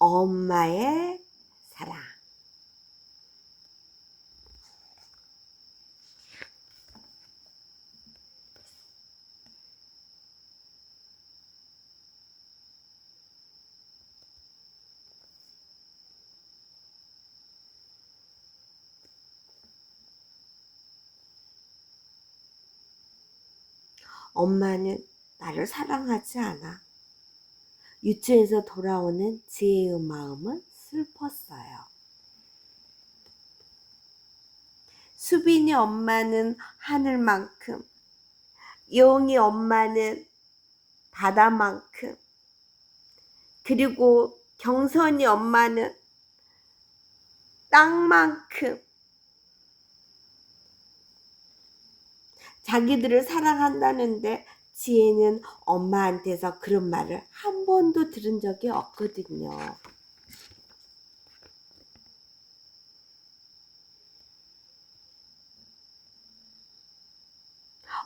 엄마의 사랑. 엄마는 나를 사랑하지 않아. 유치원에서 돌아오는 지혜의 마음은 슬펐어요. 수빈이 엄마는 하늘만큼, 용이 엄마는 바다만큼, 그리고 경선이 엄마는 땅만큼 자기들을 사랑한다는데 지혜는 엄마한테서 그런 말을 한 번도 들은 적이 없거든요.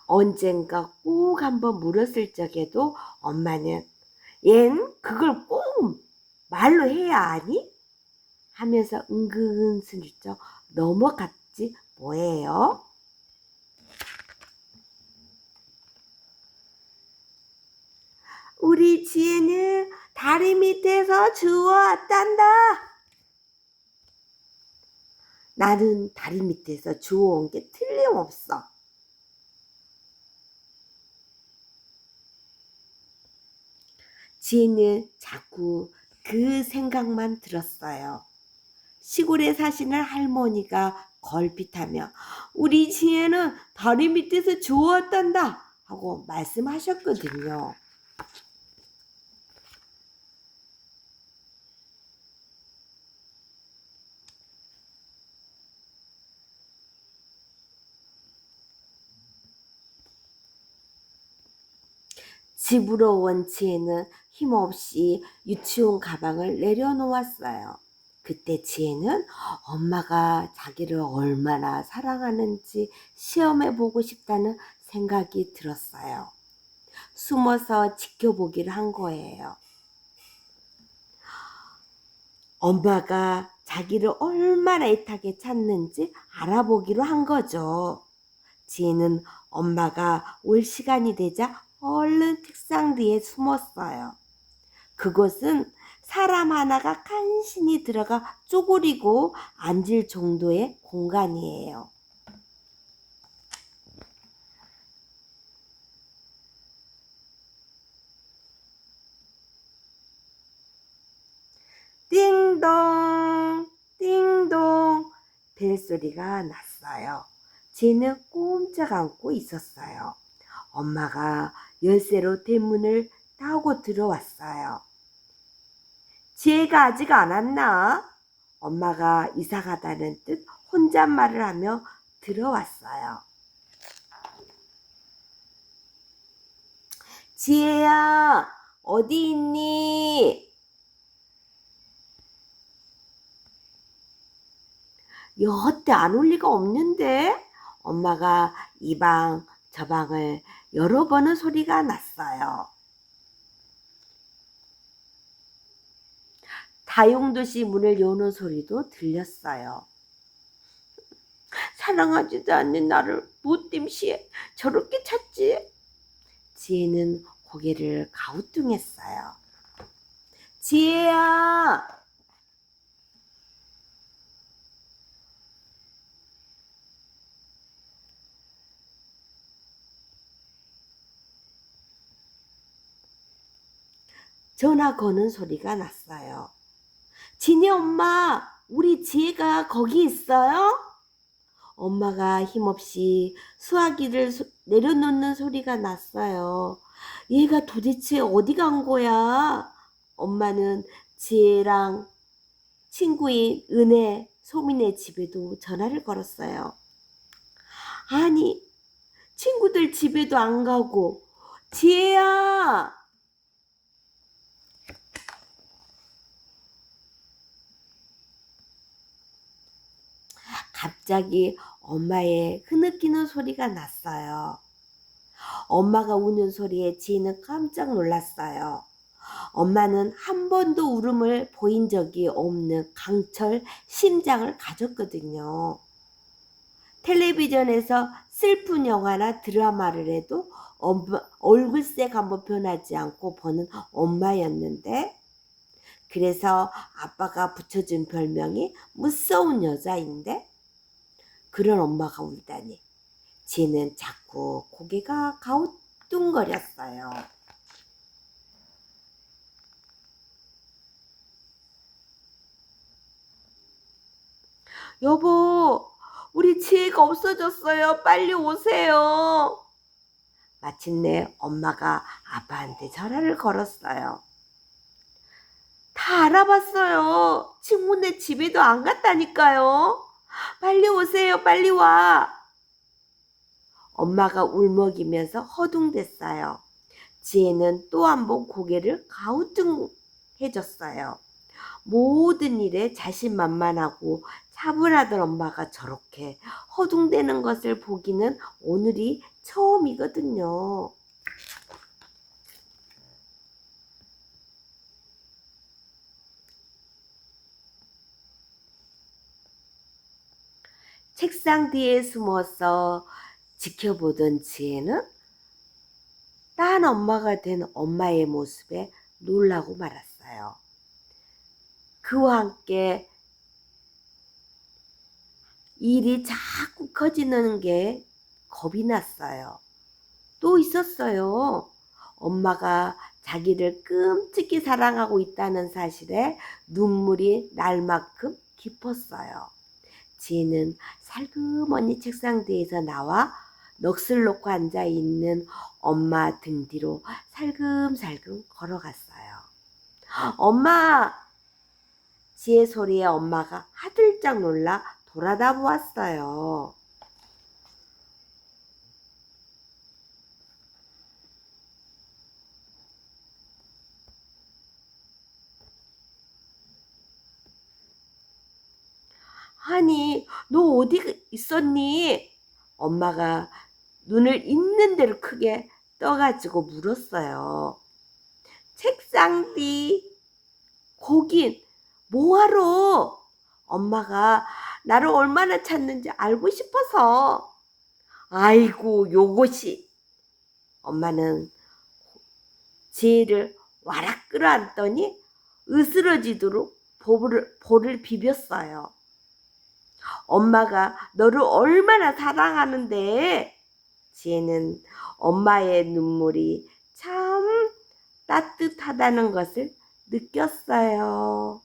언젠가 꼭 한번 물었을 적에도 엄마는 얜 그걸 꼭 말로 해야 하니? 하면서 은근슬쩍 넘어갔지 뭐예요? 우리 지혜는 다리 밑에서 주워왔단다. 나는 다리 밑에서 주워온 게 틀림없어. 지혜는 자꾸 그 생각만 들었어요. 시골에 사시는 할머니가 걸핏하며 우리 지혜는 다리 밑에서 주워왔단다 하고 말씀하셨거든요. 집으로 온 지혜는 힘없이 유치원 가방을 내려놓았어요. 그때 지혜는 엄마가 자기를 얼마나 사랑하는지 시험해 보고 싶다는 생각이 들었어요. 숨어서 지켜보기를 한 거예요. 엄마가 자기를 얼마나 애타게 찾는지 알아보기로 한 거죠. 지혜는 엄마가 올 시간이 되자 얼른 책상 뒤에 숨었어요. 그곳은 사람 하나가 간신히 들어가 쪼그리고 앉을 정도의 공간이에요. 띵동, 띵동, 벨소리가 났어요. 지는 꼼짝 않고 있었어요. 엄마가 열쇠로 대문을 따고 들어왔어요. 지혜가 아직 안 왔나? 엄마가 이사 가다는 듯 혼잣말을 하며 들어왔어요. 지혜야, 어디 있니? 여태 안 올 리가 없는데? 엄마가 이 방, 저 방을 여러 번은 소리가 났어요. 다용도시 문을 여는 소리도 들렸어요. 사랑하지도 않는 나를 무엇됨시에 저렇게 찾지? 지혜는 고개를 가우뚱했어요. 지혜야! 전화 거는 소리가 났어요. 진이 엄마, 우리 지혜가 거기 있어요? 엄마가 힘없이 수화기를 소- 내려놓는 소리가 났어요. 얘가 도대체 어디 간 거야? 엄마는 지혜랑 친구인 은혜, 소민의 집에도 전화를 걸었어요. 아니, 친구들 집에도 안 가고, 지혜야! 갑자기 엄마의 흐느끼는 소리가 났어요. 엄마가 우는 소리에 지혜는 깜짝 놀랐어요. 엄마는 한 번도 울음을 보인 적이 없는 강철 심장을 가졌거든요. 텔레비전에서 슬픈 영화나 드라마를 해도 엄마, 얼굴색 한번 변하지 않고 보는 엄마였는데 그래서 아빠가 붙여준 별명이 무서운 여자인데 그런 엄마가 울다니 지는 자꾸 고개가 가우뚱거렸어요. 여보, 우리 지혜가 없어졌어요. 빨리 오세요. 마침내 엄마가 아빠한테 전화를 걸었어요. 다 알아봤어요. 친구네 집에도 안 갔다니까요. 빨리 오세요. 빨리 와. 엄마가 울먹이면서 허둥댔어요. 지혜는 또 한 번 고개를 가우뚱해졌어요. 모든 일에 자신만만하고 차분하던 엄마가 저렇게 허둥대는 것을 보기는 오늘이 처음이거든요. 책상 뒤에 숨어서 지켜보던 지혜는 딴 엄마가 된 엄마의 모습에 놀라고 말았어요. 그와 함께 일이 자꾸 커지는 게 겁이 났어요. 또 있었어요. 엄마가 자기를 끔찍히 사랑하고 있다는 사실에 눈물이 날 만큼 깊었어요. 지혜는 살그머니 책상 뒤에서 나와 넋을 놓고 앉아 있는 엄마 등 뒤로 살금살금 걸어갔어요. 엄마! 지혜 소리에 엄마가 하들짝 놀라 돌아다 보았어요. 아니, 너 어디 있었니? 엄마가 눈을 있는 대로 크게 떠가지고 물었어요. 책상 뒤. 거긴 뭐하러? 엄마가 나를 얼마나 찾는지 알고 싶어서. 아이고, 요것이. 엄마는 지혜를 와락 끌어안더니 으스러지도록 볼을, 볼을 비볐어요. 엄마가 너를 얼마나 사랑하는데 지혜는 엄마의 눈물이 참 따뜻하다는 것을 느꼈어요.